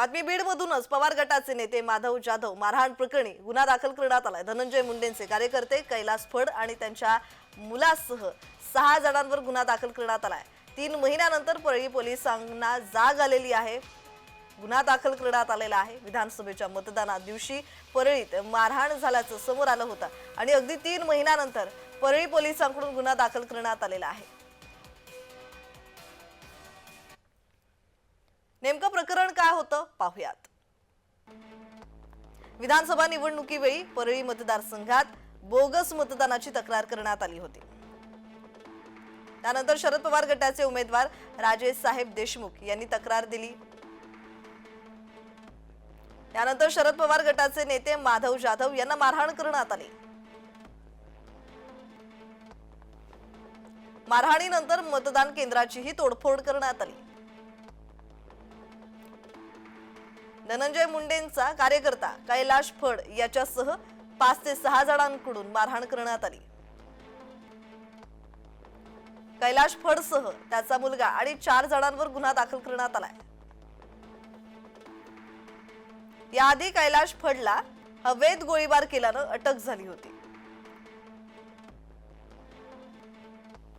बातमी बीडमधूनच पवार गटाचे नेते माधव जाधव मारहाण प्रकरणी गुन्हा दाखल करण्यात आलाय. धनंजय मुंडेंचे कार्यकर्ते कैलास फड आणि त्यांच्या मुलासह सहा जणांवर गुन्हा दाखल करण्यात आलाय. तीन महिन्यानंतर परळी पोलिसांना जाग आलेली आहे. गुन्हा दाखल करण्यात आलेला आहे. विधानसभेच्या मतदाना दिवशी परळीत मारहाण झाल्याचं समोर आलं होतं आणि अगदी तीन महिन्यानंतर परळी पोलिसांकडून गुन्हा दाखल करण्यात आलेला आहे. नेमकं प्रकरण काय होतं? पाहूयात. विधानसभा निवडणुकीवेळी परळी मतदारसंघात बोगस मतदानाची तक्रार करण्यात आली होती. त्यानंतर शरद पवार गटाचे उमेदवार राजेश साहेब देशमुख यांनी तक्रार दिली. त्यानंतर शरद पवार गटाचे नेते माधव जाधव यांना मारहाण करण्यात आली. मारहाणीनंतर मतदान केंद्राचीही तोडफोड करण्यात आली. धनंजय मुंडेंचा कार्यकर्ता कैलाश फड याच्यासह पाच ते सहा जणांकडून मारहाण करण्यात आली. कैलाश फडसह त्याचा मुलगा आणि चार जणांवर गुन्हा दाखल करण्यात आलाय. याआधी कैलाश फडला हवेत गोळीबार केल्यानं अटक झाली होती.